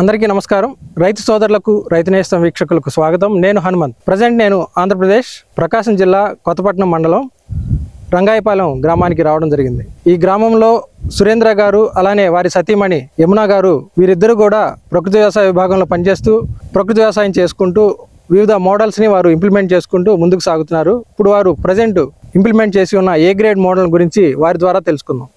అందరికీ నమస్కారం. రైతు సోదరులకు రైతు నేస్తం వీక్షకులకు స్వాగతం. నేను హనుమంత్. ప్రజెంట్ నేను ఆంధ్రప్రదేశ్ ప్రకాశం జిల్లా కొత్తపట్నం మండలం రంగాయపాలెం గ్రామానికి రావడం జరిగింది. ఈ గ్రామంలో సురేంద్ర గారు అలానే వారి సతీమణి యమున గారు వీరిద్దరూ కూడా ప్రకృతి వ్యవసాయ విభాగంలో పనిచేస్తూ ప్రకృతి వ్యవసాయం చేసుకుంటూ వివిధ మోడల్స్ని వారు ఇంప్లిమెంట్ చేసుకుంటూ ముందుకు సాగుతున్నారు. ఇప్పుడు వారు ప్రజెంట్ ఇంప్లిమెంట్ చేసి ఉన్న ఏ గ్రేడ్ మోడల్ గురించి వారి ద్వారా తెలుసుకుందాం.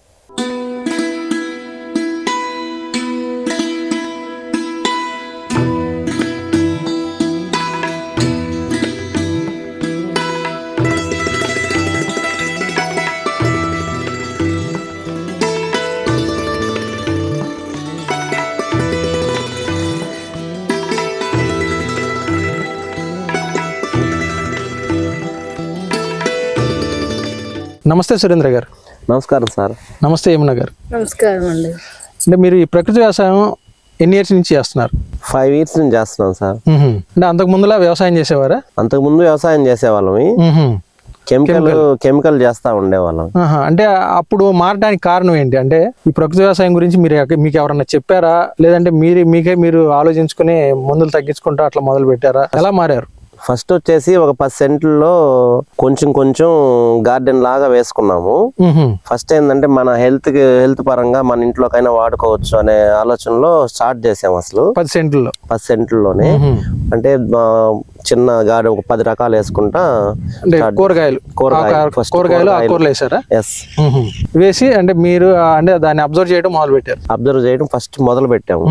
నమస్తే సురేంద్ర గారు. నమస్కారం సార్. నమస్తే యమున గారు. నమస్కారం అండి. అంటే మీరు ఈ ప్రకృతి వ్యవసాయం ఎన్ని ఇయర్స్ నుంచి చేస్తున్నారు? ఫైవ్ ఇయర్స్ నుంచి చేస్తున్నాం సార్. అంటే అంతకు ముందులా వ్యవసాయం చేసేవారా? అంతకుముందు వ్యవసాయం చేసేవాళ్ళమి మ్మ్హ. కెమికల్ కెమికల్ చేస్తా ఉండేవాళ్ళం. అంటే అప్పుడు మారడానికి కారణం ఏంటి? అంటే ఈ ప్రకృతి వ్యవసాయం గురించి మీరు మీకు ఎవరన్నా చెప్పారా? లేదంటే మీరు మీకే మీరు ఆలోచించుకుని మందులు తగ్గించుకుంటూ అట్లా మొదలు పెట్టారా ఎలా మారారు? ఫస్ట్ వచ్చేసి ఒక పది సెంట్లలో కొంచెం కొంచెం గార్డెన్ లాగా వేసుకున్నాము. ఫస్ట్ ఏంటంటే మన హెల్త్ హెల్త్ పరంగా మన ఇంట్లోకైనా వాడుకోవచ్చు అనే ఆలోచనలో స్టార్ట్ చేసాం అసలు పది సెంట్లలో పది సెంట్లలోనే. అంటే చిన్న గార్డెన్ ఒక పది రకాలు వేసుకుంటా అంటే కూరగాయలు. కూరగాయలు, కూరగాయలు. ఆకుకూరలు వేసారా ఎస్. వేసి అంటే మీరు అంటే దాన్ని అబ్జర్వ్ చేయడం మొదలు పెట్టారు అబ్జర్వ్ చేయడం ఫస్ట్ మొదలు పెట్టాము.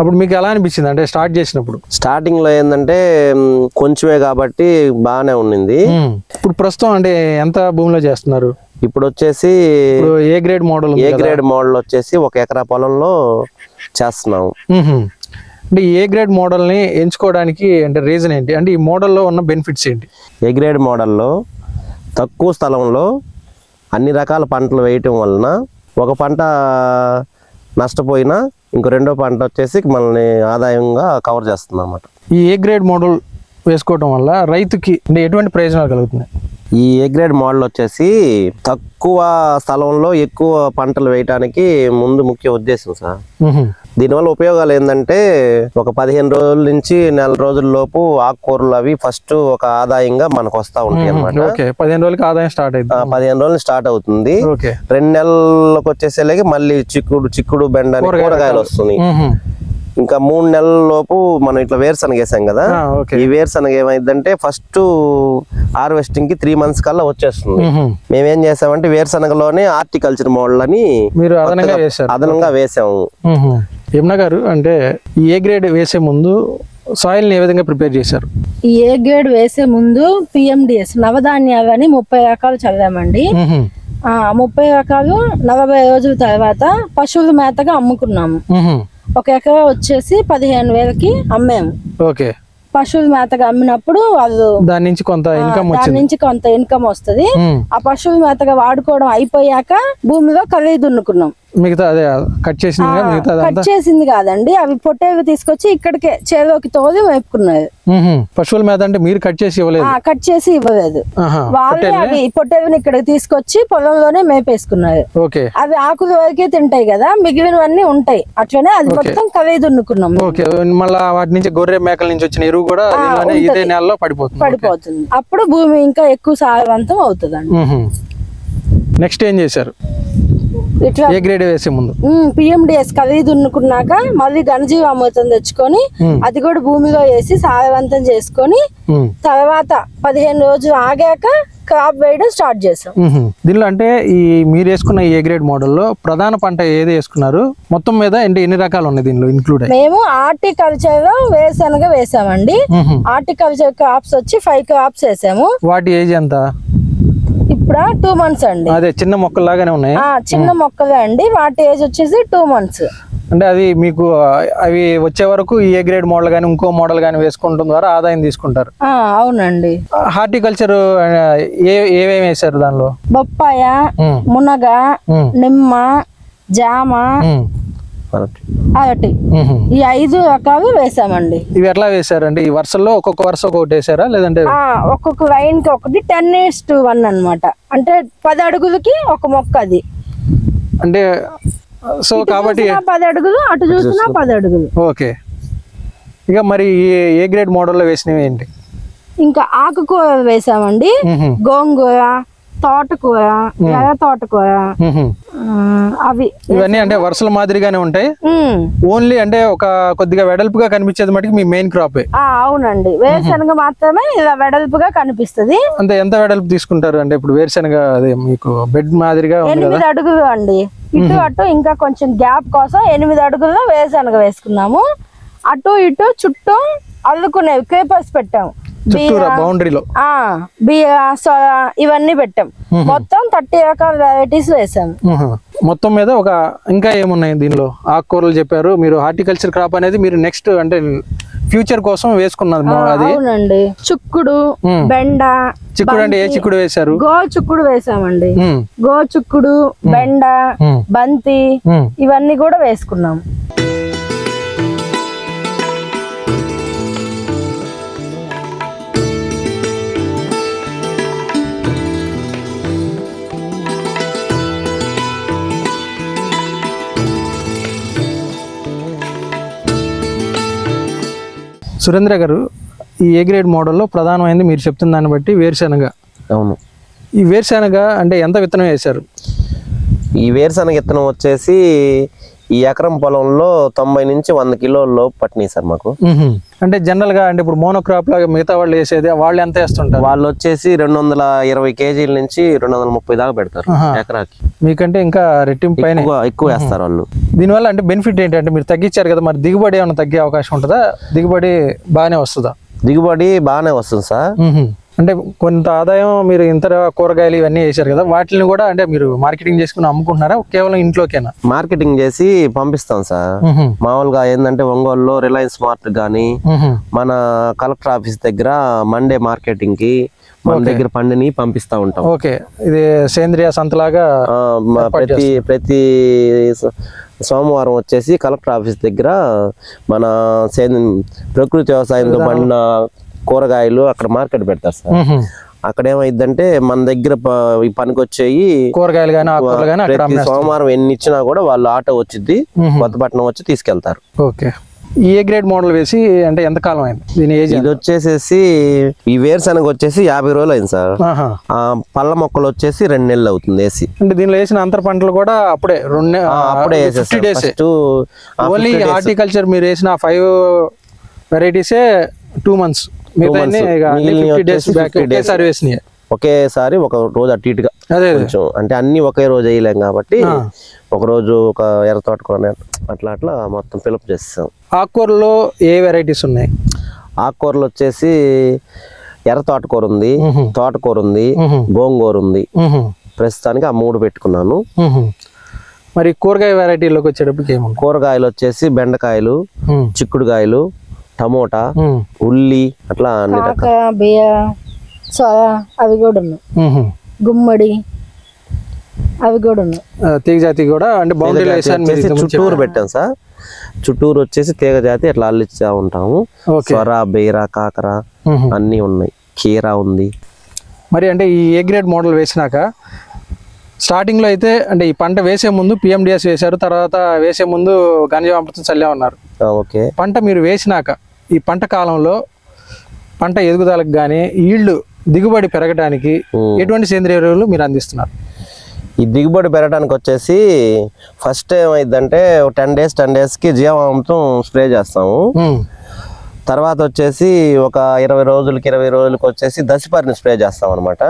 అప్పుడు మీకు ఎలా అనిపించింది? అంటే స్టార్ట్ చేసినప్పుడు. స్టార్టింగ్లో ఏంటంటే కొంచెమే కాబట్టి బాగానే ఉండింది. ఇప్పుడు ప్రస్తుతం అంటే ఎంత భూమిలో చేస్తున్నారు? ఇప్పుడు వచ్చేసి A grade model A grade model వచ్చేసి ఒక ఎకరా పొలంలో చేస్తున్నాము. అంటే ఏ గ్రేడ్ మోడల్ని ఎంచుకోవడానికి అంటే రీజన్ ఏంటి? అంటే ఈ మోడల్లో ఉన్న బెనిఫిట్స్ ఏంటి? ఏ గ్రేడ్ మోడల్లో తక్కువ స్థలంలో అన్ని రకాల పంటలు వేయటం వలన ఒక పంట నష్టపోయినా ఇంకో రెండో పంట వచ్చేసి మనల్ని ఆదాయంగా కవర్ చేస్తుంది అన్నమాట ఈ ఏ గ్రేడ్ మోడల్ వేసుకోవడం వల్ల రైతుకి అంటే ఎటువంటి ప్రయోజనాలు కలుగుతున్నాయి? ఈ ఏ గ్రేడ్ మోడల్ వచ్చేసి తక్కువ స్థలంలో ఎక్కువ పంటలు వేయటానికి ముందు ముఖ్య ఉద్దేశం సార్. దీనివల్ల ఉపయోగాలు ఏంటంటే ఒక పదిహేను రోజుల నుంచి నెల రోజుల లోపు ఆకుకూరలు అవి ఫస్ట్ ఒక ఆదాయంగా మనకు వస్తా ఉంటాయి అన్నమాట. ఓకే పదిహేను రోజులకి ఆదాయం స్టార్ట్ ఆ, పదిహేను రోజులు స్టార్ట్ అవుతుంది. రెండు నెలలకు వచ్చేసేలాగే మళ్ళీ చిక్కుడు చిక్కుడు బెండ కూరగాయలు వస్తున్నాయి. ఇంకా మూడు నెలల లోపు మనం ఇట్లా వేరుశనగ వేసాం కదా ఆ, ఓకే. ఈ వేరుశనగ ఏమైందంటే ఫస్ట్ హార్వెస్టింగ్కి త్రీ మంత్స్ కల్లా వచ్చేస్తుంది. మేమేం. చేసామంటే వేరుశనగలోనే హార్టికల్చర్ మోడల్ అని మీరు అదనంగా వేశారు. అదనంగా వేసాము. యమున గారు అంటే ఈ ఏ గ్రేడ్ వేసే ముందు సాయిల్ని ఏ విధంగా ప్రిపేర్ చేశారు? ఈ ఏ గ్రేడ్ వేసే ముందు పిఎండిఎస్ నవధాన్యాలు అని ముప్పై రకాలు చదివామండి. ముప్పై రకాలు నలభై రోజుల తర్వాత పశువుల మేతగా అమ్ముకున్నాము. ఒక ఎకరా వచ్చేసి పదిహేను వేలకి అమ్మాము. ఓకే. పశువుల మేతగా అమ్మినప్పుడు వాళ్ళు దాని నుంచి కొంత ఇన్కమ్ దాని నుంచి కొంత ఇన్కమ్ వస్తది. ఆ పశువుల మేతగా వాడుకోవడం అయిపోయాక భూమిలో ఖరీదు దున్నుకున్నాం. మిగతా అదే కట్ చేసింది మిగతా కట్ చేసింది కాదండి. అవి పొట్టేవి తీసుకొచ్చి ఇక్కడికే చేలోకి తోలి మేపుకున్నారు మ్మ్హ. పశువుల మీద అంటే మీరు కట్ చేసి ఇవ్వలేదు? ఆ, కట్ చేసి ఇవ్వలేదు. వాళ్ళే అవి పొట్టేవిని ఇక్కడికి తీసుకొచ్చి పొలంలోనే మేపేసుకున్నారు. ఓకే. అవి ఆకులు వరకే తింటాయి కదా మిగిలినవన్నీ ఉంటాయి. అట్లనే అది మొత్తం కవే దున్నుకున్నాం ఓకే. మళ్ళా వాటి నుంచి గొర్రె మేకల నుంచి వచ్చిన ఎరువు కూడా ఇదే నెలలో పడిపోతుంది. పడిపోతుంది. అప్పుడు భూమి ఇంకా ఎక్కువ సారవంతం అవుతుందండి. నెక్స్ట్ ఏం చేశారు? ఏ గ్రేడ్ వేసే ముందు పిఎండిఎస్ కవీ దున్నుకున్నాక మళ్ళీ ఘనజీవామృతం తెచ్చుకొని. అది కూడా భూమిలో వేసి సారవంతం చేసుకొని. తర్వాత పదిహేను రోజులు ఆగాక క్రాప్ వేయడం స్టార్ట్ చేసాం. దీనిలో అంటే ఈ మీరు వేసుకున్న ఏ గ్రేడ్ మోడల్లో ప్రధాన పంట ఏది వేసుకున్నారు మొత్తం మీద అంటే ఎన్ని రకాలు ఉన్నాయి దీనిలో ఇంక్లూడ్ మేము హార్టికల్చర్ వేరుశనగ వేసామండి మ్మ్. హార్టికల్చర్ క్రాప్స్ వచ్చి ఫైవ్ క్రాప్స్ వేసాము వాటి ఏజ్ ఎంత ఇప్పుడు టూ మంత్స్ అండి. అదే చిన్న మొక్కల్లాగానే ఉన్నాయి? ఆ చిన్న మొక్కలే అండి. వాటి ఏజ్ వచ్చేసి టూ మంత్స్ అంటే అది మీకు అవి వచ్చే వరకు ఈ ఏ గ్రేడ్ మోడల్ కానీ ఇంకో మోడల్ కానీ వేసుకుంటాం ద్వారా ఆదాయం తీసుకుంటారు. అవునండి. హార్టికల్చర్ ఏ ఏమేమి వేశారు దానిలో? బొప్పాయ. మునగ మ్మ్. నిమ్మ జామ అరటి. ఈ ఐదు రకాలు వేసామండి. ఇవి ఎట్లా వేశారండి ఈ వరుసల్లో ఒక్కొక్క వరుస ఒక్కొక్కటి వేసారా? లేదంటే ఒక్కొక్క లైన్కి ఒకటి టెన్ ఇయర్స్ టు వన్ అన్నమాట. అంటే పది అడుగులకి ఒక మొక్క అది. అంటే సో కాబట్టి పది అడుగులు అటు చూసినా పది అడుగులు. ఓకే. ఇక మరి ఏ- గ్రేడ్ మోడల్లో వేసినవి ఏంటి? ఇంకా ఆకుకూర వేసామండి. గోంగూర తోటకూర ఎర్ర తోటకూర అవి ఇవన్నీ అంటే వరుసల మాదిరిగానే ఉంటాయి. ఓన్లీ అంటే ఒక కొద్దిగా వెడల్పుగా కనిపించేది మటుకు మీ మెయిన్ క్రాపే. అవునండి. వేరుశనగ మాత్రమే ఇలా వెడల్పుగా కనిపిస్తది. అంటే ఎంత వెడల్పు తీసుకుంటారు? అంటే ఇప్పుడు వేరుశనగ అదే మీకు బెడ్ మాదిరిగా ఎనిమిది అడుగులు అండి. ఇటు అటు ఇంకా కొంచెం గ్యాప్ కోసం ఎనిమిది అడుగుల్లో వేరుశనగ వేసుకున్నాము. అటు ఇటు చుట్టూ అల్లుకునేవి క్రేపర్స్ పెట్టాము. బౌండరీలో. ఇవన్నీ పెట్టాం. మొత్తం థర్టీ రకాల వెరైటీస్ వేసాము. మొత్తం మీద ఒక ఇంకా ఏమున్నాయి దీనిలో? ఆకుకూరలు చెప్పారు. మీరు హార్టికల్చర్ క్రాప్ అనేది మీరు నెక్స్ట్ అంటే ఫ్యూచర్ కోసం వేసుకున్నది అది. అవునండి. చుక్కుడు. బెండ చిక్కుడు అంటే ఏ చిక్కుడు వేశారు? గో చుక్కుడు వేసామండి. గో చుక్కుడు బెండ. బంతి. ఇవన్నీ కూడా వేసుకున్నాం సురేంద్ర గారు ఈ ఏ గ్రేడ్ మోడల్లో ప్రధానమైనది మీరు చెప్తున్న దాన్ని బట్టి వేరుశనగ. అవును. ఈ వేరుశనగ అంటే ఎంత విత్తనం వేశారు? ఈ వేరుశనగ విత్తనం వచ్చేసి ఈ ఎకరం పొలంలో తొంభై నుంచి వంద కిలోల లోపు పట్టినాయి సార్ మాకు. అంటే జనరల్గా అంటే ఇప్పుడు మోనోక్రాప్ లాగా మిగతా వాళ్ళు వేసేది వాళ్ళు ఎంత వేస్తుంటారు? వాళ్ళు వచ్చేసి రెండు వందల ఇరవై కేజీల నుంచి రెండు వందల ముప్పై దాకా పెడతారు. ఎకరాకి. మీకంటే ఇంకా రెట్టింపు పైన. ఎక్కువ వేస్తారు వాళ్ళు. దీనివల్ల అంటే బెనిఫిట్ ఏంటంటే మీరు తగ్గించారు కదా మరి దిగుబడి ఏమైనా తగ్గే అవకాశం ఉంటుందా? దిగుబడి బాగానే వస్తుందా? దిగుబడి బాగానే వస్తుంది సార్. అంటే కొంత ఆదాయం మీరు ఇంత కూరగాయలు ఇవన్నీ వేశారు కదా వాటిని కూడా అంటే మీరు మార్కెటింగ్ చేసుకుని అమ్ముకుంటున్నారా? కేవలం ఇంట్లోకేనా? మార్కెటింగ్ చేసి పంపిస్తాం సార్. మామూలుగా ఏంటంటే ఒంగోలులో రిలయన్స్ మార్ట్ కానీ. మన కలెక్టర్ ఆఫీస్ దగ్గర మండే మార్కెటింగ్కి మన దగ్గర పండిని పంపిస్తా ఉంటాం. ఓకే. ఇది సేంద్రియ సంతలాగా ప్రతి ప్రతి సోమవారం వచ్చేసి కలెక్టర్ ఆఫీస్ దగ్గర మన సేంద్ర ప్రకృతి వ్యవసాయంతో పండిన కూరగాయలు అక్కడ మార్కెట్ పెడతారు సార్. అక్కడ ఏమైందంటే మన దగ్గర ఈ పనికి వచ్చేయి కూరగాయలు కానీ ఆకుకూరలు కానీ అక్కడ ప్రతి సోమవారం ఎన్ని ఇచ్చినా కూడా వాళ్ళు ఆటో వచ్చింది. కొత్తపట్నం వచ్చి తీసుకెళ్తారు. ఓకే. ఈ ఏ గ్రేడ్ మోడల్ వేసి అంటే ఎంత కాలం అయింది? దీని ఏజ్ ఇది వచ్చేసేసి ఈ వేరుశనగ వచ్చేసి యాభై రోజులు అయింది సార్. పళ్ళ మొక్కలు వచ్చేసి రెండు నెలలు అవుతుంది వేసి. అంటే దీనిలో వేసిన అంతర పంటలు కూడా అప్పుడే రెండు అప్పుడే ఫిఫ్టీ డేస్ ఓన్లీ హార్టికల్చర్ మీరు వేసిన ఫైవ్ వెరైటీసే టూ మంత్స్. మిగతా మిగిలినవి ఫిఫ్టీ డేస్ వచ్చేసి బ్యాక్ 50 days. ఒకేసారి ఒక రోజు అటు ఇటుగా కొంచెం అంటే అన్ని ఒకే రోజు వేయలేం కాబట్టి. ఒక రోజు ఒక ఎర్ర తోటకూర అట్లా అట్లా మొత్తం ఫిలప్ చేస్తాం ఆకుకూరలో ఏ వెరైటీస్ ఉన్నాయి ఆకుకూరలు వచ్చేసి ఎర్ర తోటకూర ఉంది. తోటకూర ఉంది. గోంగూర ఉంది. ప్రస్తుతానికి ఆ మూడు పెట్టుకున్నాను. మరి కూరగాయ వెరైటీలోకి వచ్చేటప్పటికి కూరగాయలు వచ్చేసి బెండకాయలు చిక్కుడుకాయలు టమోటా ఉల్లి అట్లా అన్ని రకాల. కాక బియ్య సోయ అవి కూడా ఉన్నాయి. గుమ్మడి అవి కూడా ఉన్నాయి. తీగ జాతి కూడా అంటే బౌండరీ చుట్టూరు పెట్టాం సార్. చుట్టూరు వచ్చేసి తీగ జాతి అట్లా అల్లిచ్చా ఉంటాము. సొర బీర కాకర. అన్నీ ఉన్నాయి. కీరా ఉంది. మరి అంటే ఈ ఏ గ్రేడ్ మోడల్ వేసినాక స్టార్టింగ్లో అయితే అంటే ఈ పంట వేసే ముందు పిఎండిఎస్ వేశారు తర్వాత వేసే ముందు గంజామృతం చల్లే ఉన్నారు. ఓకే. పంట మీరు వేసినాక ఈ పంట కాలంలో పంట ఎదుగుదలకు కానీ ఈల్డ్ దిగుబడి పెరగడానికి. ఎటువంటి సేంద్రియ ఎరువులు మీరు అందిస్తున్నారు ఈ దిగుబడి పెరగడానికి వచ్చేసి ఫస్ట్ ఏమైందంటే టెన్ డేస్ టెన్ డేస్కి జీవామృతం స్ప్రే చేస్తాము. తర్వాత వచ్చేసి ఒక ఇరవై రోజులకి ఇరవై రోజులకి వచ్చేసి దశపరిని స్ప్రే చేస్తాం అనమాట.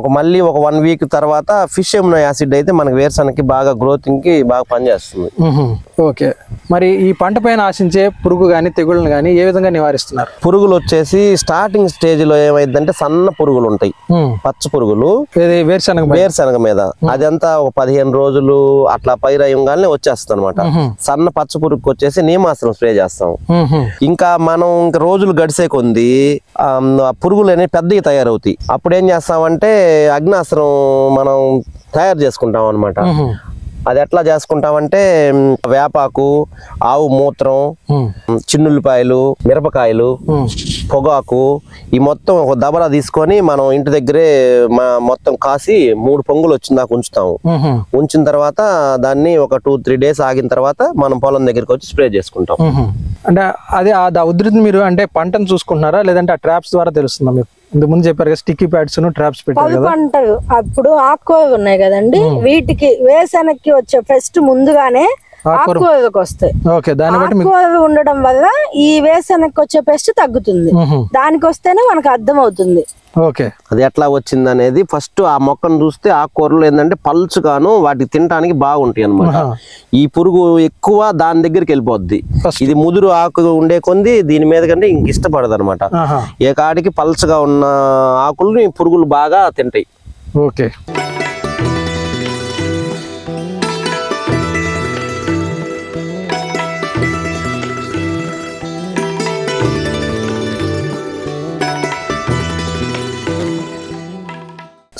ఒక మళ్ళీ ఒక వన్ వీక్ తర్వాత ఫిష్ ఎమ్నో యాసిడ్ అయితే మనకి వేరుశనగకి బాగా గ్రోతింగ్కి బాగా పనిచేస్తుంది. ఓకే. మరి ఈ పంట పైన ఆశించే పురుగు కానీ తెగుళ్ళని కానీ ఏ విధంగా నివారిస్తున్నారు? పురుగులు వచ్చేసి స్టార్టింగ్ స్టేజ్లో ఏమైందంటే సన్న పురుగులు ఉంటాయి. పచ్చ పురుగులు. వేరుశనగ వేరుశనగ మీద. అదంతా ఒక పదిహేను రోజులు అట్లా పైరయంగానే వచ్చేస్తుంది అనమాట. సన్న పచ్చ పురుగుకి వచ్చేసి నీమాస్త్రం స్ప్రే చేస్తాం. ఇంకా మనం ఇంకా రోజులు గడిసే ఆ పురుగులు అనేవి పెద్దవి తయారవుతాయి. అప్పుడు ఏం చేస్తామంటే అగ్నాస్త్రం మనం తయారు చేసుకుంటాం అనమాట. అది ఎట్లా చేసుకుంటామంటే వేపాకు ఆవు మూత్రం చిన్నుల్లిపాయలు మిరపకాయలు పొగాకు ఈ మొత్తం ఒక దబరా తీసుకొని మనం ఇంటి దగ్గరే మ- మొత్తం కాసి మూడు పొంగులు వచ్చిందాక ఉంచుతాము. ఉహు, ఉంచిన తర్వాత దాన్ని ఒక టూ త్రీ డేస్ ఆగిన తర్వాత మనం పొలం దగ్గరికి వచ్చి స్ప్రే చేసుకుంటాం. అంటే అది ఆ ఉధృతి మీరు అంటే పంటను చూసుకుంటున్నారా? లేదంటే ఆ ట్రాప్స్ ద్వారా తెలుస్తుందా మీకు? ఇంతకు ముందు చెప్పారు కదా స్టిక్కీ ప్యాడ్స్ ట్రాప్స్ పెట్టారు కదా. పంటలు అప్పుడు ఆకుకూరలు ఉన్నాయి కదండి. వీటికి వేసనకి వచ్చే ఫెస్ట్ ముందుగానే ఆకుకూరలకు వస్తాయి. ఓకే దాన్ని బట్టి మీకు ఆకుకూరలు ఉండడం వల్ల ఈ వేసనకి వచ్చే పెస్ట్ తగ్గుతుంది. దానికి వస్తేనే మనకు అర్థం అవుతుంది ఓకే. అది ఎట్లా వచ్చింది అనేది ఫస్ట్ ఆ మొక్కను చూస్తే ఆ కూరలు ఏంటంటే పల్చుగాను వాటికి తినడానికి బాగుంటాయి అన్నమాట. ఆహా. ఈ పురుగు ఎక్కువ దాని దగ్గరికి వెళ్ళిపోద్ది. ఇది ముదురు ఆకు ఉండే కొంది దీని మీద కంటే ఇంక ఇష్టపడదు అనమాట ఏ కాడికి పల్చగా ఉన్న ఆకుల్ని పురుగులు బాగా తింటాయి. ఓకే.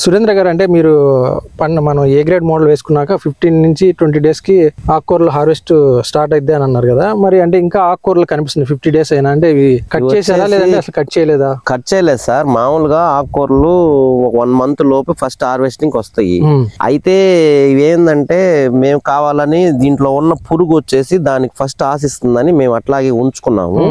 సురేంద్ర గారు అంటే మీరు పంట మనం ఏ గ్రేడ్ మోడల్ వేసుకున్నాక ఫిఫ్టీన్ నుంచి ట్వంటీ డేస్కి ఆకుకూరలు హార్వెస్ట్ స్టార్ట్ అయిద్ది అని అన్నారు కదా. మరి అంటే ఇంకా ఆకుకూరలు కనిపిస్తుంది ఫిఫ్టీ డేస్ అయినా. అంటే ఇవి కట్ చేసారా లేదంటే అసలు కట్ చేయలేదా? కట్ చేయలేదు సార్. మామూలుగా ఆకుకూరలు ఒక వన్ మంత్ లోపు ఫస్ట్ హార్వెస్టింగ్ వస్తాయి. అయితే ఇవేందంటే మేము కావాలని దీంట్లో ఉన్న పురుగు వచ్చేసి దానికి ఫస్ట్ ఆశిస్తుందని మేము అట్లాగే ఉంచుకున్నాము.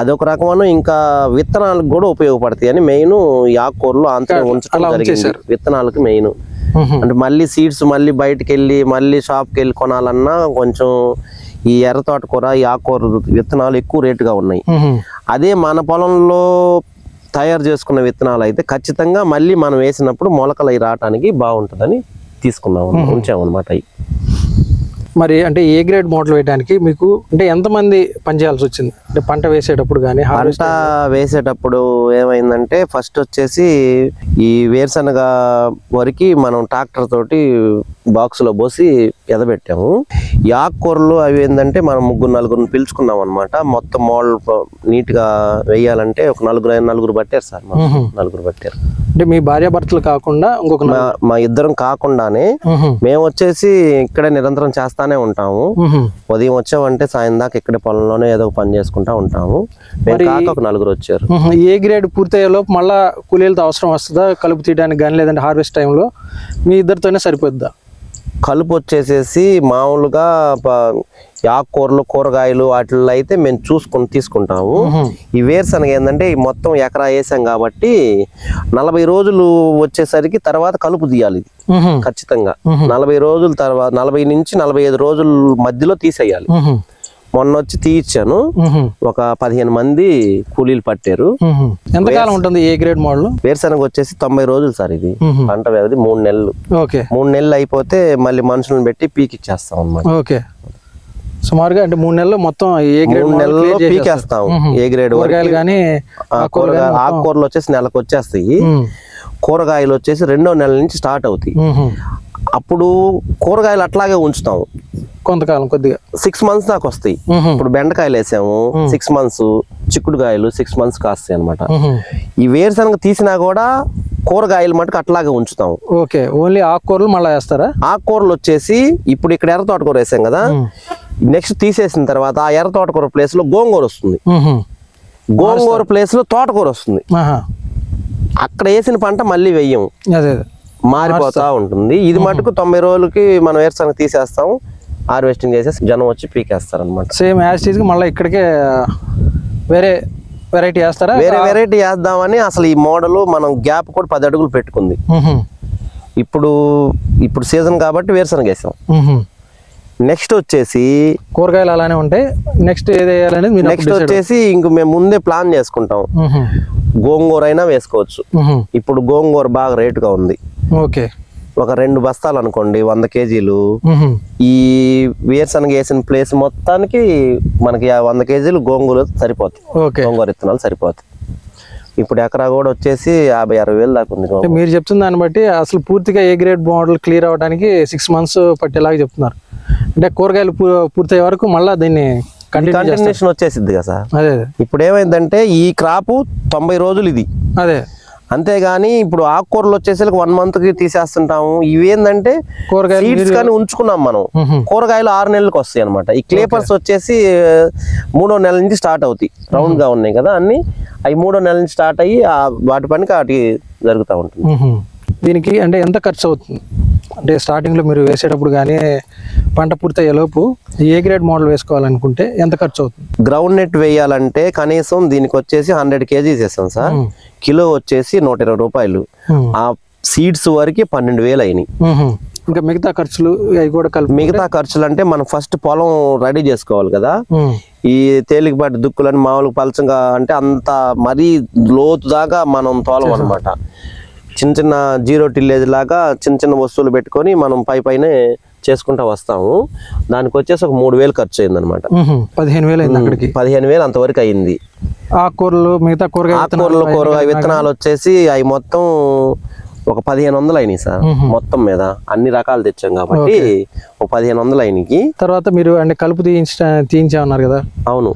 అదొక రకమైన ఇంకా విత్తనాలకు కూడా ఉపయోగపడతాయి అని మెయిన్ ఈ ఆకుకూరలు అంతలో ఉంచడం జరిగింది. విత్తనాలకు మెయిన్. అంటే మళ్ళీ సీడ్స్ మళ్ళీ బయటకు వెళ్ళి మళ్ళీ షాప్కి వెళ్ళి కొనాలన్నా కొంచెం ఈ ఎర్ర తోటకూర ఈ ఆకుకూర విత్తనాలు ఎక్కువ రేటుగా ఉన్నాయి. అదే మన పొలంలో తయారు చేసుకున్న విత్తనాలు అయితే ఖచ్చితంగా మళ్ళీ మనం వేసినప్పుడు మొలకలు అవి రావడానికి బాగుంటుందని తీసుకున్నాం ఉంచాము అనమాట అవి మరి అంటే ఏ గ్రేడ్ మోడల్ వేయడానికి మీకు అంటే ఎంతమంది పనిచేయాల్సి వచ్చింది? అంటే పంట వేసేటప్పుడు కానీ పంట వేసేటప్పుడు ఏమైందంటే ఫస్ట్ వచ్చేసి ఈ వేరుశనగ వరకు మనం ట్రాక్టర్ తోటి బాక్స్లో పోసి ఎదబెట్టాము. ఈ ఆకుకూరలు అవి ఏంటంటే మనం ముగ్గురు నలుగురిని పిలుచుకున్నాం అనమాట మొత్తం మోడల్ నీట్గా వేయాలంటే ఒక నలుగురు నలుగురు పట్టారు సార్. నలుగురు పట్టారు. అంటే మీ భార్యాభర్తలు కాకుండా ఇంకొక మా ఇద్దరం కాకుండానే మేము వచ్చేసి ఇక్కడే నిరంతరం చేస్తానే ఉంటాము. ఉదయం వచ్చామంటే సాయం దాకా ఇక్కడే పొలంలోనే ఏదో పని చేసుకుంటా ఉంటాము. ఒక నలుగురు వచ్చారు. ఏ గ్రేడ్ పూర్తయ్యే లోపు మళ్ళా కూలీలతో అవసరం వస్తుందా? కలుపు తీయడానికి కానీ లేదంటే హార్వెస్ట్ టైంలో మీ ఇద్దరితోనే సరిపోద్దా? కలుపు వచ్చేసేసి మామూలుగా ఆకుకూరలు కూరగాయలు వాటిల్లో అయితే మేము చూసుకొని తీసుకుంటాము. ఈ వేరుశనగ ఏంటంటే ఈ మొత్తం ఎకరా వేసాం కాబట్టి నలభై రోజులు వచ్చేసరికి తర్వాత కలుపు తీయాలి ఇది. ఖచ్చితంగా. నలభై రోజుల తర్వాత నలభై నుంచి నలభై ఐదు రోజుల మధ్యలో తీసేయాలి. మొన్న వచ్చి తీయిచ్చాను ఉహు, ఒక పదిహేను మంది కూలీలు పట్టారు. ఎంతకాలం ఉంటుంది ఏ గ్రేడ్ మోడల్? వేరుశనగ వచ్చేసి తొంభై రోజులు సార్ ఇది. పంట వ్యవధి మూడు నెలలు. ఓకే. మూడు నెలలు అయిపోతే మళ్ళీ మనుషులను పెట్టి పీకిచ్చేస్తాం అన్నమాట. ఓకే. సుమారుగా అంటే మూడు నెలలు మొత్తం ఏ గ్రేడ్ నెలల్లో చేసేస్తారు. పీకేస్తాం. ఏ గ్రేడ్ వరకు? కూరగాయలు కానీ ఆ కూరగాయ ఆకుకూరలు వచ్చేసి నెలకు వచ్చేస్తాయి కూరగాయలు వచ్చేసి రెండో నెల నుంచి స్టార్ట్ అవుతాయి. అప్పుడు కూరగాయలు అట్లాగే ఉంచుతాం. కొంతకాలం కొద్దిగా. సిక్స్ మంత్స్ దాకా వస్తాయి. ఇప్పుడు బెండకాయలు వేసాము. సిక్స్ మంత్స్ చిక్కుడుకాయలు సిక్స్ మంత్స్ కాస్తాయి అనమాట. ఈ వేరుశనగ తీసినా కూడా కూరగాయలు మటుకు అట్లాగే ఉంచుతాం. ఓకే. ఓన్లీ ఆకుకూరలు మళ్ళీ వేస్తారా? ఆకుకూరలు వచ్చేసి ఇప్పుడు ఇక్కడ ఎర్ర తోటకూర వేసాం కదా. నెక్స్ట్ తీసేసిన తర్వాత ఆ ఎర్ర తోటకూర ప్లేస్లో గోంగూర వస్తుంది. గోంగూర ప్లేస్లో తోటకూర వస్తుంది. అక్కడ వేసిన పంట మళ్ళీ వెయ్యం మారిపోతా ఉంటుంది. ఇది మటుకు తొంభై రోజులకి మనం వేరుశనగ తీసేస్తాం హార్వెస్టింగ్ చేసేసి జనం వచ్చి పీకేస్తారు అనమాట సేమ్కి మళ్ళీ ఇక్కడికే వేరే వెరైటీ వేస్తారా? వేరే వెరైటీ వేద్దామని అసలు ఈ మోడల్ మనం గ్యాప్ కూడా పది అడుగులు పెట్టుకుంది. ఇప్పుడు ఇప్పుడు సీజన్ కాబట్టి వేరుశనగ వేసాం. నెక్స్ట్ వచ్చేసి కూరగాయలు అలానే ఉంటాయి. నెక్స్ట్ ఏది వేయాలనేది నెక్స్ట్ వచ్చేసి ఇంక మేము ముందే ప్లాన్ చేసుకుంటాం. గోంగూర అయినా వేసుకోవచ్చు. ఇప్పుడు గోంగూర బాగా రేటుగా ఉంది. ఓకే. ఒక రెండు బస్తాలు అనుకోండి వంద కేజీలు. ఈ వేరుశనగ వేసిన ప్లేస్ మొత్తానికి మనకి ఆ వంద కేజీలు గోంగూర సరిపోతాయి. ఓకే. గోంగూర విత్తనాలు సరిపోతాయి. ఇప్పుడు ఎకరా కూడా వచ్చేసి యాభై అరవై వేలు దాకా ఉంది. మీరు చెప్తున్న దాన్ని బట్టి అసలు పూర్తిగా ఏ గ్రేడ్ మోడల్ క్లియర్ అవ్వడానికి సిక్స్ మంత్స్ పట్టేలాగా చెప్తున్నారు. అంటే కూరగాయలు పూర్తయ్యే వరకు మళ్ళీ దీన్ని కంటిన్యూషన్ వచ్చేసిద్ది కదా సార్. అదే ఇప్పుడు ఏమైందంటే ఈ క్రాపు తొంభై రోజులు ఇది. అదే. అంతేగాని ఇప్పుడు ఆకుకూరలు వచ్చేసరికి వన్ మంత్కి తీసేస్తుంటాము. ఇవేంటంటే కూరగాయలు సీడ్స్ కానీ ఉంచుకున్నాం మనం. కూరగాయలు ఆరు నెలలకు వస్తాయి అనమాట ఈ క్లేపర్స్ వచ్చేసి మూడో నెల నుంచి స్టార్ట్ అవుతాయి. రౌండ్గా ఉన్నాయి కదా అన్ని. అవి మూడో నెల నుంచి స్టార్ట్ అయ్యి ఆ వాటి పనికి వాటి జరుగుతూ ఉంటుంది. దీనికి అంటే ఎంత ఖర్చు అవుతుంది? అంటే స్టార్టింగ్లో మీరు వేసేటప్పుడు కానీ పంట పూర్తయ్యేలోపు ఏ గ్రేడ్ మోడల్ వేసుకోవాలనుకుంటే ఎంత ఖర్చు అవుతుంది గ్రౌండ్ నెట్ వేయాలంటే కనీసం దీనికి వచ్చేసి హండ్రెడ్ కేజీస్ వేస్తాం సార్. కిలో వచ్చేసి నూట ఇరవై రూపాయలు. ఆ సీడ్స్ వరకు పన్నెండు వేలు అయినాయి. ఇంకా మిగతా ఖర్చులు అవి కూడా కలిపి మిగతా ఖర్చులు అంటే మనం ఫస్ట్ పొలం రెడీ చేసుకోవాలి కదా. ఈ తేలికపాటి దుక్కులని మామూలుగా పలచంగా అంటే అంత మరీ లోతు దాకా మనం తోలం అనమాట చిన్న చిన్న జీరో టిల్లేజ్ లాగా చిన్న చిన్న వస్తువులు పెట్టుకొని మనం పై పైనే చేసుకుంటా వస్తాము. దానికి వచ్చేసి ఒక మూడు వేలు ఖర్చు అయింది అనమాట మ్మ్. పదిహేను వేలు అయింది అక్కడికి. పదిహేను వేలు అంతవరకు అయింది. ఆకుకూరలు మిగతా కూరగాయ ఆకుకూరలు కూరగాయ విత్తనాలు వచ్చేసి అవి మొత్తం ఒక పదిహేను వందలు అయినాయి సార్ మొత్తం మీద. అన్ని రకాలు తెచ్చాం కాబట్టి ఒక పదిహేను వందలు అయినాయి. తర్వాత మీరు అంటే కలుపు తీయించ తీయించామన్నారు కదా? అవును.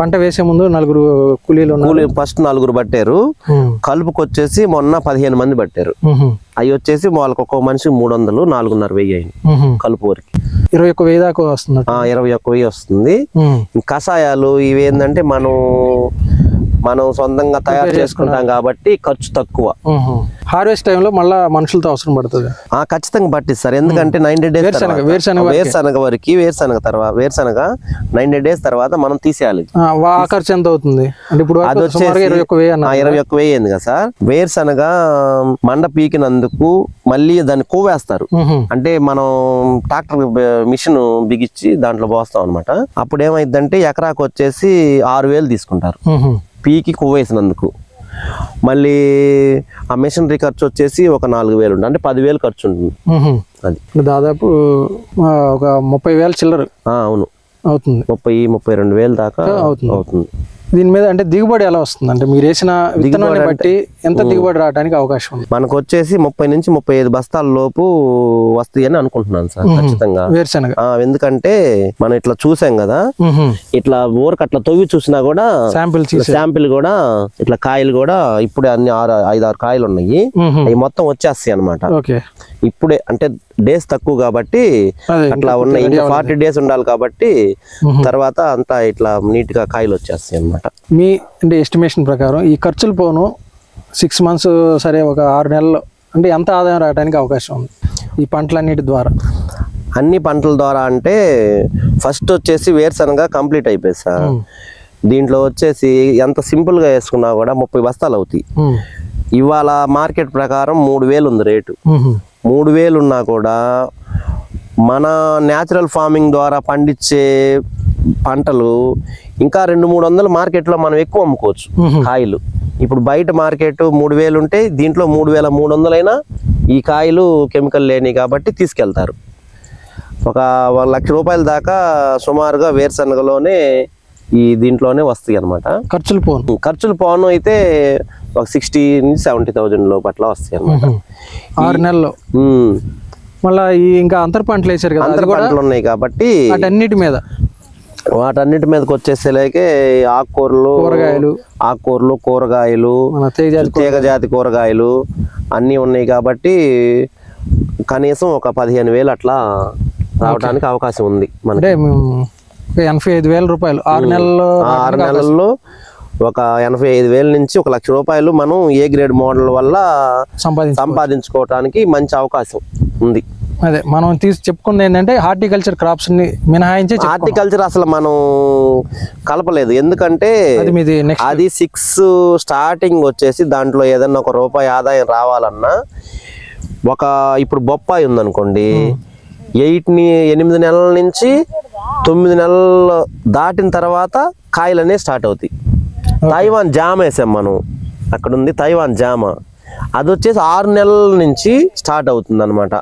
పంట వేసే ముందు నలుగురు కూలీలు కూలి ఫస్ట్ నలుగురు పట్టారు. కలుపుకి వచ్చేసి మొన్న పదిహేను మంది పట్టారు. అవి వచ్చేసి వాళ్ళకి ఒక్కో మనిషికి మూడు వందలు నాలుగున్నర వెయ్యి అయింది. కలుపు వరకు. ఇరవై ఒక్క వెయ్యి దాకా వస్తుంది. ఇరవై ఒక్క వెయ్యి వస్తుంది. కషాయాలు ఇవి ఏంటంటే మనం మనం సొంతంగా తయారు చేసుకుంటాం కాబట్టి ఖర్చు తక్కువ. హార్వెస్ట్ టైంలో మళ్ళా మనుషులతో అవసరం పడుతుంది. ఆ ఖచ్చితంగా పట్టిస్తారు. ఎందుకంటే నైన్టీ డేస్ వేరుశనగ, వేరుశనగ వరకే. వేరుశనగ తర్వాత వేరుశనగ నైన్టీ డేస్ తర్వాత మనం తీసేయాలి. ఖర్చు ఎంత అవుతుంది? ఇప్పుడు అది వచ్చేసి ఇరవై ఒక్క వెయ్యి ఇరవై ఒక్క వెయ్యి అయింది కదా సార్. వేరుశనగ మండ పీకినందుకు మళ్ళీ దాన్ని కోవేస్తారు. అంటే మనం ట్రాక్టర్ మిషన్ బిగించి దాంట్లో పోస్తాం అనమాట అప్పుడు ఏమైందంటే ఎకరాకు వచ్చేసి ఆరు వేలు తీసుకుంటారు. పీకి కొవ్వేసినందుకు. మళ్ళీ ఆ మిషనరీ ఖర్చు వచ్చేసి ఒక నాలుగు వేలు ఉంటుంది అంటే పదివేలు ఖర్చు ఉంటుంది. అది. దాదాపు ఒక ముప్పై వేల చిల్లర అవును. అవుతుంది. ముప్పై ముప్పై రెండు వేలు దాకా అవుతుంది. అవుతుంది. దీని మీద అంటే దిగుబడి ఎలా వస్తుంది? అంటే మీరు వేసిన విత్తనాన్ని బట్టి ఎంత దిగుబడి రావడానికి అవకాశం ఉంది? మనకు వచ్చేసి ముప్పై నుంచి ముప్పై ఐదు బస్తాల లోపు వస్తాయి అని అనుకుంటున్నాను సార్ ఖచ్చితంగా. వేరుశనగ. ఎందుకంటే మనం ఇట్లా చూసాం కదా. ఇట్లా ఊరికి అట్లా తవ్వి చూసినా కూడా శాంపిల్ శాంపిల్ కూడా ఇట్లా కాయలు కూడా ఇప్పుడే అన్ని ఆరు ఐదు ఆరు కాయలు ఉన్నాయి. అవి మొత్తం వచ్చేస్తాయి అన్నమాట. ఓకే. ఇప్పుడే అంటే డేస్ తక్కువ కాబట్టి అట్లా ఉన్నాయి ఇంకా ఫార్టీ డేస్ ఉండాలి కాబట్టి తర్వాత అంతా ఇట్లా నీట్గా కాయలు వచ్చేస్తాయి అన్నమాట. మీ అంటే ఎస్టిమేషన్ ప్రకారం ఈ ఖర్చులు పోను సిక్స్ మంత్స్ సరే ఒక ఆరు నెలల్లో అంటే ఎంత ఆదాయం రావడానికి అవకాశం ఉంది ఈ పంటలన్నిటి ద్వారా? అన్ని పంటల ద్వారా అంటే ఫస్ట్ వచ్చేసి వేరుశనగ కంప్లీట్ అయిపోయింది సార్. దీంట్లో వచ్చేసి ఎంత సింపుల్గా వేసుకున్నా కూడా ముప్పై బస్తాలు అవుతాయి. ఇవాళ మార్కెట్ ప్రకారం మూడు వేలు ఉంది రేటు. మూడు వేలు ఉన్నా కూడా మన న్యాచురల్ ఫార్మింగ్ ద్వారా పండించే పంటలు ఇంకా రెండు మూడు వందలు మార్కెట్లో మనం ఎక్కువ అమ్ముకోవచ్చు మ్మ్. కాయలు ఇప్పుడు బయట మార్కెట్ మూడు వేలు ఉంటే దీంట్లో మూడు వేల మూడు వందలైనా ఈ కాయలు కెమికల్ లేని కాబట్టి తీసుకెళ్తారు ఒక ఒక లక్ష రూపాయల దాకా సుమారుగా వేరుశనగలోనే ఈ దీంట్లోనే వస్తాయి అనమాట ఖర్చులు పోను. ఖర్చులు పోను అయితే ఒక సిక్స్టీ నుంచి సెవెంటీ థౌజండ్ లోపట్ల వస్తాయి అనమాట. ఆరు నెలల్లో మళ్ళీ ఇంకా అంతర పంటలు వేసారు కదా అంతర పంటలు ఉన్నాయి కాబట్టి వాటన్నిటి మీద. వాటన్నిటి మీదకి వచ్చేసేలాగే ఆకుకూరలు కూరగాయలు. ఆకుకూరలు కూరగాయలు తీగ జాతి కూరగాయలు. అన్నీ ఉన్నాయి కాబట్టి కనీసం ఒక పదిహేను వేలు అట్లా రావడానికి అవకాశం ఉంది మనకి. ఎనభై ఐదు వేల రూపాయలు. ఆరు నెలల్లో ఆరు నెలల్లో ఒక ఎనభై ఐదు వేల నుంచి ఒక లక్ష రూపాయలు మనం ఏ గ్రేడ్ మోడల్ వల్ల సంపాదించాం సంపాదించుకోవటానికి మంచి అవకాశం ఉంది. అదే మనం తీసి చెప్పుకుంది ఏంటంటే హార్టికల్చర్ క్రాప్స్ని మినహాయించి హార్టికల్చర్ అసలు మనం కలపలేదు. ఎందుకంటే అది సిక్స్ స్టార్టింగ్ వచ్చేసి దాంట్లో ఏదన్నా ఒక రూపాయి ఆదాయం రావాలన్నా ఒక ఇప్పుడు బొప్పాయి ఉందనుకోండి ఎయిట్ని ఎనిమిది నెలల నుంచి తొమ్మిది నెలలు దాటిన తర్వాత కాయలు అనేవి స్టార్ట్ అవుతాయి. తైవాన్ జామ వేసాం మనం. అక్కడ ఉంది తైవాన్ జామ. అది వచ్చేసి ఆరు నెలల నుంచి స్టార్ట్ అవుతుంది అనమాట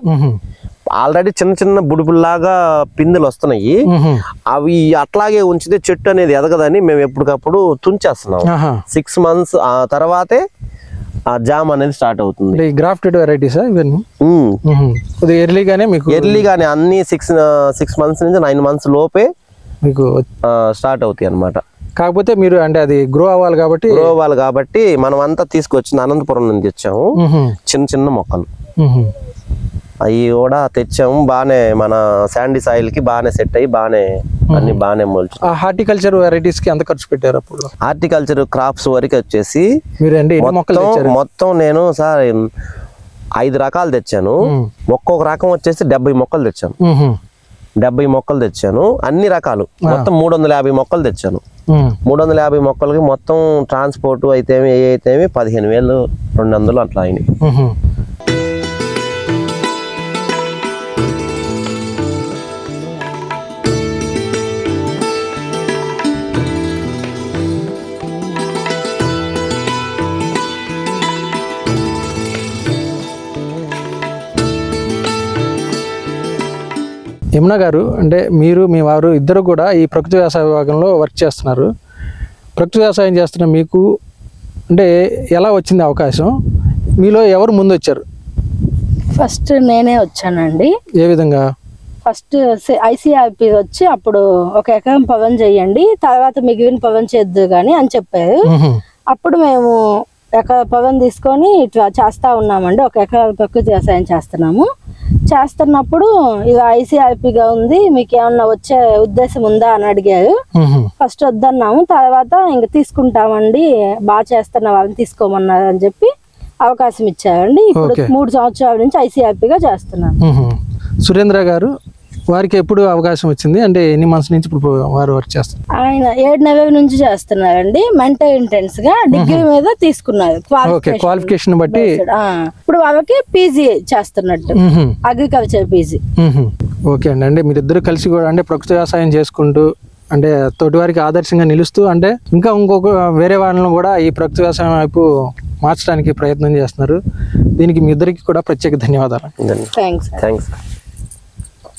ఆల్రెడీ చిన్న చిన్న బుడుపుల్లాగా పిందెలు వస్తున్నాయి. అవి అట్లాగే ఉంచితే చెట్టు అనేది ఎదగదని మేము ఎప్పటికప్పుడు తుంచేస్తున్నాం. సిక్స్ మంత్స్ ఆ తర్వాతే ఆ జామ్ అనేది స్టార్ట్ అవుతుంది. గ్రాఫ్టెడ్ వెరైటీసా ఇవన్నీ? ఎర్లీగానే మీకు ఎర్లీగానే అన్ని సిక్స్ సిక్స్ మంత్స్ నుంచి నైన్ మంత్స్ లోపే మీకు స్టార్ట్ అవుతాయి అన్నమాట. కాకపోతే మీరు అంటే అది గ్రో అవ్వాలి కాబట్టి గ్రో అవ్వాలి కాబట్టి మనం అంతా తీసుకొచ్చింది అనంతపురం నుంచి తెచ్చాము. చిన్న చిన్న మొక్కలు. అవి కూడా తెచ్చాము. బాగానే మన శాండీ సాయిల్కి బాగానే సెట్ అయ్యి బాగానే అన్ని బాగానే మొలిచి ఆ హార్టికల్చర్ వెరైటీస్కి ఎంత ఖర్చు పెట్టారు అప్పుడు? హార్టికల్చర్ క్రాప్స్ వరకు వచ్చేసి మొత్తం మొత్తం నేను సార్ ఐదు రకాలు తెచ్చాను. ఒక్కొక్క రకం వచ్చేసి డెబ్బై మొక్కలు తెచ్చాను. డెబ్బై మొక్కలు తెచ్చాను. అన్ని రకాలు. మొత్తం మూడు వందల యాభై మొక్కలు తెచ్చాను. మూడు వందల యాభై మొక్కలకి మొత్తం ట్రాన్స్పోర్ట్ అయితేమి ఏ అయితేమి పదిహేను వేలు రెండు వందలు అట్లా అయినాయి. యమున గారు అంటే మీరు మీ వారు ఇద్దరు కూడా ఈ ప్రకృతి వ్యవసాయ విభాగంలో వర్క్ చేస్తున్నారు. ప్రకృతి వ్యవసాయం చేస్తున్న మీకు అంటే ఎలా వచ్చింది అవకాశం? మీలో ఎవరు ముందు వచ్చారు ఫస్ట్ నేనే వచ్చానండి. ఏ విధంగా? ఫస్ట్ ఐసీఆర్పి వచ్చి అప్పుడు ఒక ఎకరం పవన్ చేయండి తర్వాత మిగిలిన పవన్ చేద్దు కానీ అని చెప్పారు. అప్పుడు మేము ఎకర పవన్ తీసుకొని ఇట్లా చేస్తా ఉన్నామండి. ఒక ఎకరా ప్రకృతి వ్యవసాయం చేస్తున్నాము. చేస్తున్నప్పుడు ఇక ఐసీఆర్పిగా ఉంది. మీకు ఏమన్నా వచ్చే ఉద్దేశం ఉందా అని అడిగారు. ఫస్ట్ వద్దన్నాము. తర్వాత ఇంక తీసుకుంటామండి. బాగా చేస్తున్న వాళ్ళని తీసుకోమన్నారు అని చెప్పి అవకాశం ఇచ్చారండి. ఇప్పుడు. మూడు సంవత్సరాల నుంచి ఐసీఆర్పిగా చేస్తున్నాను. సురేంద్ర గారు వారికి ఎప్పుడు అవకాశం వచ్చింది? అంటే ఎన్ని మంత్స్ నుంచి ఇప్పుడు వారు వర్క్ చేస్తారు ఆయన ఏడు నెలల నుంచి చేస్తున్నారండి. మెంటల్ ఇంటెన్స్గా డిగ్రీ మీద తీసుకున్నారు. ఓకే క్వాలిఫికేషన్ బట్టి ఇప్పుడు వాళ్ళకి పీజీ చేస్తున్నట్టు. Agriculture PG. ఓకే అండి. అంటే మీరిద్దరు కలిసి కూడా అంటే ప్రకృతి వ్యవసాయం చేసుకుంటూ అంటే తోటి వారికి ఆదర్శంగా నిలుస్తూ అంటే ఇంకా ఇంకొక వేరే వాళ్ళని కూడా ఈ ప్రకృతి వ్యవసాయం వైపు మార్చడానికి ప్రయత్నం చేస్తున్నారు. దీనికి మీ ఇద్దరికి కూడా ప్రత్యేక ధన్యవాదాలు. Thanks thanks